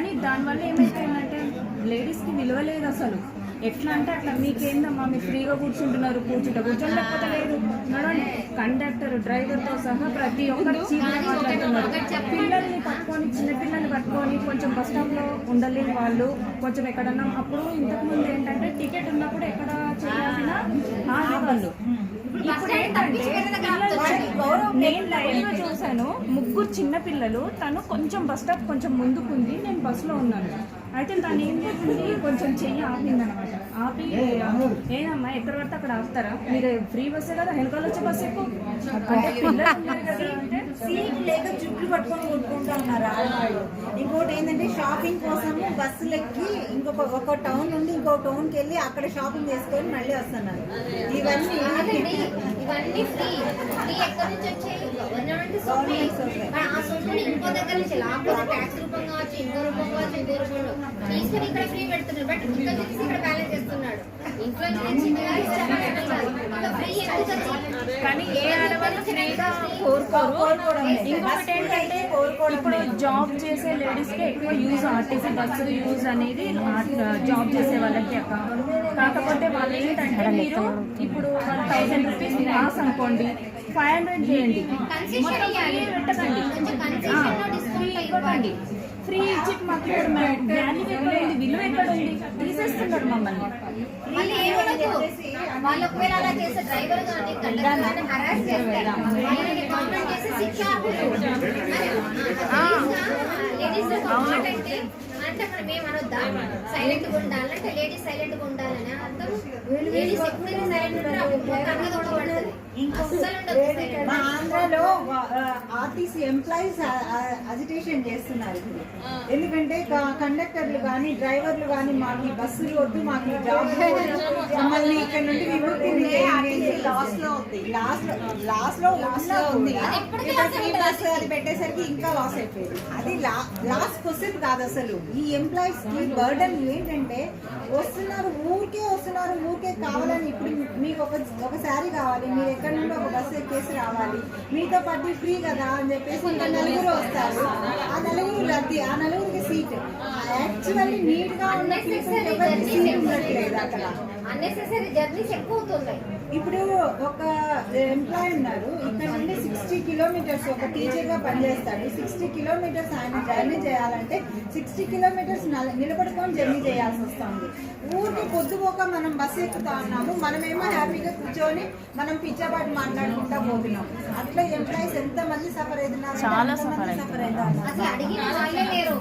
కానీ దానివల్ల ఏమైపోయిందంటే లేడీస్కి విలువ లేదు అసలు. ఎట్లా అంటే అట్లా మీకేందమ్మా? మీరు ఫ్రీగా కూర్చుంటున్నారు కూర్చుంటే కూర్చొని లేకపోతే లేదు. నడవండి. కండక్టర్ డ్రైవర్తో సహా ప్రతి ఒక్కరు పిల్లల్ని పట్టుకొని చిన్న పిల్లల్ని పట్టుకొని కొంచెం బస్ స్టాప్లో ఉండలేని వాళ్ళు కొంచెం ఎక్కడన్నా. అప్పుడు ఇంతకుముందు ఏంటంటే టికెట్ ఉన్నప్పుడు ఎక్కడ చేయాల్సిన పిల్లలు నేను లైవ్ చూసాను ముగ్గురు చిన్న పిల్లలు తను కొంచెం బస్ స్టాప్ కొంచెం ముందుకుంది నేను బస్సులో ఉన్నాను. అయితే తను ఏం చేసింది? కొంచెం చెయ్యి ఆపింది అనమాట ఆపి ఏదమ్మా ఎక్కడ పడితే అక్కడ ఆపుతారా? మీరు ఫ్రీ బస్సే కదా వెనకాల వచ్చే బస్ ఎక్కువ. అంటే పిల్లలు లేక జుట్లు పట్టుకొని కొట్టుకుంటూ ఉన్నారు ఆడవాళ్ళు. ఇంకోటి ఏంటంటే షాపింగ్ కోసం బస్సులు ఎక్కి ఇంకొక ఒక టౌన్ నుండి ఇంకో టౌన్కి వెళ్ళి అక్కడ షాపింగ్ చేసుకొని మళ్ళీ వస్తున్నారు. ఇవన్నీ ఇవన్నీ ఫ్రీ. ఫ్రీ ఎక్కడి నుంచి వచ్చాయి? గవర్నమెంట్ సొమ్మే మరి ఆ ఇంకో దగ్గర నుంచి ట్యాక్స్ ఇంకో ఇంకో రూపంలో తీసుకుని ఇక్కడ ఫ్రీ పెడుతున్నారు. బట్ ఇంకా తీసి ఇక్కడ బ్యాలెన్స్ చేస్తున్నాడు. ఇంట్లో నుంచి ఫ్రీ వచ్చింది? కానీ ఏ ఆడవాళ్ళు ఫ్రీగా కోరుకోరు. ఇంకొకటి ఏంటంటే ఇప్పుడు జాబ్ చేసే లేడీస్కి ఎక్కువ యూజ్ ఆర్టీసీ బస్సు యూజ్ అనేది జాబ్ చేసే వాళ్ళకి అక్క కాకపోతే వాళ్ళు ఏంటంటే మీరు ఇప్పుడు వన్ థౌసండ్ రూపీస్ లాస్ అనుకోండి ఫైవ్ హండ్రెడ్ చేయండి. మొత్తం. పెట్టకండి. ఫ్రీ డిస్కౌంట్ ఇవ్వకండి ఫ్రీ ఇచ్చి మాకు ఇప్పుడు వాల్యూ ఎక్కడ ఉంది విలువ ఎక్కడ ఉంది. తీసేస్తున్నారు మమ్మల్ని. మళ్ళీ ఏమనొద్దు వాళ్ళు ఒకవేళ అలా చేసే డ్రైవర్ కానీ కండక్టర్ కానీ హరాస్ చేస్తారు. వాళ్ళని గవర్నమెంట్ చేసే శిక్ష లేడీస్ మాట అంటే అంటే మనం ఏమనొద్దా సైలెంట్గా ఉండాలంటే లేడీస్ సైలెంట్గా ఉండాలని అర్థం. లేడీస్ ఎప్పుడైతే సైలెంట్ ఉంటారో కన్న మా ఆంధ్రాలో ఆర్టీసీ ఎంప్లాయీస్ అజిటేషన్ చేస్తున్నారు ఎందుకంటే కండక్టర్లు కానీ డ్రైవర్లు కానీ మాకు బస్సులు వద్దు మాకు జాబ్ మమ్మల్ని ఇక్కడ నుండి విముక్తి లాస్లో ఉంది. లో లో లో ఉంది. బస్ అది పెట్టేసరికి ఇంకా లాస్ అయిపోయింది. అది లాస్ట్ క్వశ్చన్ కాదు అసలు. ఈ ఎంప్లాయీస్కి బర్డన్ ఏంటంటే వస్తున్నారు ఊరికే వస్తున్నారు ఊరికే కావాలని ఇప్పుడు మీకు ఒక ఒక శారీ కావాలి మీరు ఎక్కడి నుండి ఒక బస్సు ఎక్కేసి రావాలి. మీతో పాటు ఫ్రీ కదా అని చెప్పేసి ఇంకా నలుగురు వస్తారు. ఆ నలుగురు రద్దీ ఆ నలుగురికి సీట్. యాక్చువల్లీ నీట్గా ఉన్న people కి ఎవరికి సీట్ ఉండట్లేదు అక్కడ. అన్నెసెసరీ జర్నీస్ ఎక్కువ అవుతున్నాయి ఇప్పుడు ఒక ఎంప్లాయ్ ఉన్నారు. ఇక్కడ నుండి సిక్స్టీ కిలోమీటర్స్ ఒక టీచర్గా పనిచేస్తాడు. సిక్స్టీ కిలోమీటర్స్ ఆయన జర్నీ చేయాలంటే సిక్స్టీ కిలోమీటర్స్ నిలబడుకొని జర్నీ చేయాల్సి వస్తుంది. ఊరికి పొద్దుపోక మనం బస్సు ఎక్కుతా ఉన్నాము. మనమేమో హ్యాపీగా కూర్చొని మనం పిచ్చాపాటి మాట్లాడుకుంటా పోతున్నాం. అట్లా ఎంప్లాయీస్ ఎంత మంది సఫర్ అవుతున్నారు? చాలా సఫర్ అవుతున్నారు? అసలు అడిగిన వాళ్ళే లేరు.